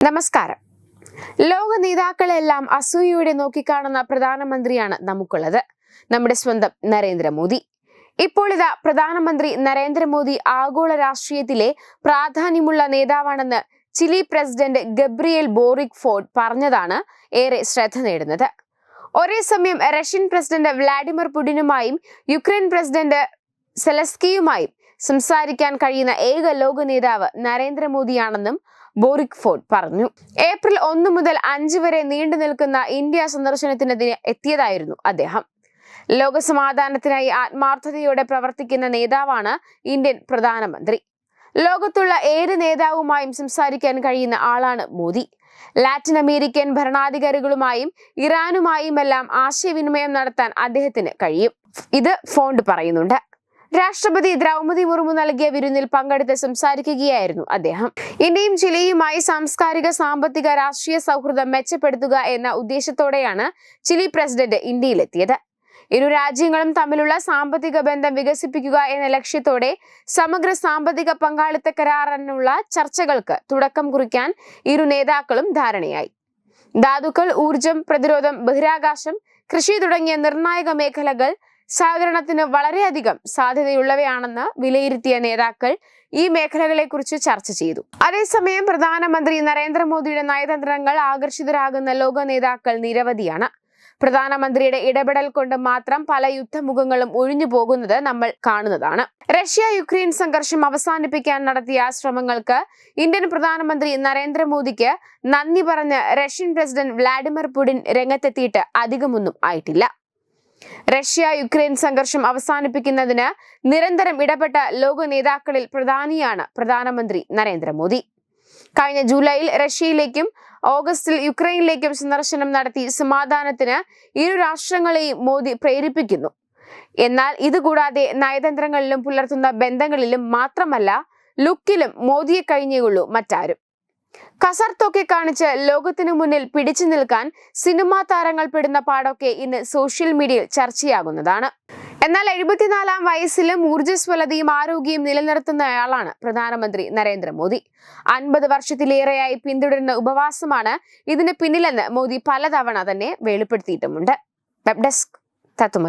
നമസ്കാരം. ലോക നേതാക്കളെല്ലാം അസൂയയോടെ നോക്കിക്കാണുന്ന പ്രധാനമന്ത്രിയാണ് നമുക്കുള്ളത്. നമ്മുടെ സ്വന്തം നരേന്ദ്രമോദി. ഇപ്പോൾ ഇതാ പ്രധാനമന്ത്രി നരേന്ദ്രമോദി ആഗോള രാഷ്ട്രീയത്തിലെ പ്രാധാന്യമുള്ള നേതാവാണെന്ന് Chile president Gabriel Boric Ford പറഞ്ഞതാണ് ഏറെ ശ്രദ്ധ നേടുന്നത്. ഒരേ സമയം റഷ്യൻ പ്രസിഡന്റ് വ്ളാഡിമിർ പുടിനുമായും യുക്രൈൻ പ്രസിഡന്റ് സെലസ്കിയുമായും സംസാരിക്കാൻ കഴിയുന്ന ഏക ലോക നേതാവ് നരേന്ദ്രമോദിയാണെന്നും ബോറിക് ഫോർഡ് പറഞ്ഞു. ഏപ്രിൽ ഒന്ന് മുതൽ അഞ്ച് വരെ നീണ്ടു നിൽക്കുന്ന ഇന്ത്യ സന്ദർശനത്തിനെതിരെ എത്തിയതായിരുന്നു അദ്ദേഹം. ലോകസമാധാനത്തിനായി ആത്മാർത്ഥതയോടെ പ്രവർത്തിക്കുന്ന നേതാവാണ് ഇന്ത്യൻ പ്രധാനമന്ത്രി. ലോകത്തുള്ള ഏത് നേതാവുമായും സംസാരിക്കാൻ കഴിയുന്ന ആളാണ് മോദി. ലാറ്റിൻ അമേരിക്കൻ ഭരണാധികാരികളുമായും ഇറാനുമായും എല്ലാം ആശയവിനിമയം നടത്താൻ അദ്ദേഹത്തിന് കഴിയും. ഇത് ഫോണ്ട് പറയുന്നുണ്ട്. രാഷ്ട്രപതി ദ്രൗപതി മുർമു നൽകിയ വിരുന്നിൽ പങ്കെടുത്ത് സംസാരിക്കുകയായിരുന്നു അദ്ദേഹം. ഇന്ത്യയും ചിലിയുമായി സാംസ്കാരിക സാമ്പത്തിക രാഷ്ട്രീയ സൗഹൃദം മെച്ചപ്പെടുത്തുക എന്ന ഉദ്ദേശത്തോടെയാണ് ചിലി പ്രസിഡന്റ് ഇന്ത്യയിലെത്തിയത്. ഇരു രാജ്യങ്ങളും തമ്മിലുള്ള സാമ്പത്തിക ബന്ധം വികസിപ്പിക്കുക എന്ന ലക്ഷ്യത്തോടെ സമഗ്ര സാമ്പത്തിക പങ്കാളിത്ത കരാറിനുള്ള ചർച്ചകൾക്ക് തുടക്കം കുറിക്കാൻ ഇരു നേതാക്കളും ധാരണയായി. ധാതുക്കൾ ഊർജം പ്രതിരോധം ബഹിരാകാശം കൃഷി തുടങ്ങിയ നിർണായക മേഖലകൾ സഹകരണത്തിന് വളരെയധികം സാധ്യതയുള്ളവയാണെന്ന് വിലയിരുത്തിയ നേതാക്കൾ ഈ മേഖലകളെക്കുറിച്ച് ചർച്ച ചെയ്തു. അതേസമയം പ്രധാനമന്ത്രി നരേന്ദ്രമോദിയുടെ നയതന്ത്രങ്ങൾ ആകർഷിതരാകുന്ന ലോക നേതാക്കൾ നിരവധിയാണ്. പ്രധാനമന്ത്രിയുടെ ഇടപെടൽ കൊണ്ട് മാത്രം പല യുദ്ധമുഖങ്ങളും ഒഴിഞ്ഞു പോകുന്നത് നമ്മൾ കാണുന്നതാണ്. റഷ്യ യുക്രൈൻ സംഘർഷം അവസാനിപ്പിക്കാൻ നടത്തിയ ശ്രമങ്ങൾക്ക് ഇന്ത്യൻ പ്രധാനമന്ത്രി നരേന്ദ്രമോദിക്ക് നന്ദി പറഞ്ഞ് റഷ്യൻ പ്രസിഡന്റ് വ്ളാഡിമിർ പുടിൻ രംഗത്തെത്തിയിട്ട് അധികമൊന്നും ആയിട്ടില്ല. റഷ്യ യുക്രൈൻ സംഘർഷം അവസാനിപ്പിക്കുന്നതിന് നിരന്തരം ഇടപെട്ട ലോക നേതാക്കളിൽ പ്രധാനിയാണ് പ്രധാനമന്ത്രി നരേന്ദ്രമോദി. കഴിഞ്ഞ ജൂലൈയിൽ റഷ്യയിലേക്കും ഓഗസ്റ്റിൽ യുക്രൈനിലേക്കും സന്ദർശനം നടത്തി സമാധാനത്തിന് ഇരു രാഷ്ട്രങ്ങളെയും മോദി പ്രേരിപ്പിക്കുന്നു. എന്നാൽ ഇതുകൂടാതെ നയതന്ത്രങ്ങളിലും പുലർത്തുന്ന ബന്ധങ്ങളിലും മാത്രമല്ല ലുക്കിലും മോദിയെ കഴിഞ്ഞേയുള്ളൂ മറ്റാരും. കസർത്തൊക്കെ കാണിച്ച് ലോകത്തിനു മുന്നിൽ പിടിച്ചു നിൽക്കാൻ സിനിമാ താരങ്ങൾ പെടുന്ന പാടൊക്കെ ഇന്ന് സോഷ്യൽ മീഡിയയിൽ ചർച്ചയാകുന്നതാണ്. എന്നാൽ എഴുപത്തിനാലാം വയസ്സിലും ഊർജസ്വലതയും ആരോഗ്യവും നിലനിർത്തുന്നയാളാണ് പ്രധാനമന്ത്രി നരേന്ദ്രമോദി. അൻപത് വർഷത്തിലേറെയായി പിന്തുടരുന്ന ഉപവാസമാണ് ഇതിന് പിന്നിലെന്ന് മോദി പലതവണ തന്നെ വെളിപ്പെടുത്തിയിട്ടുമുണ്ട്. Web desk തത്തുമ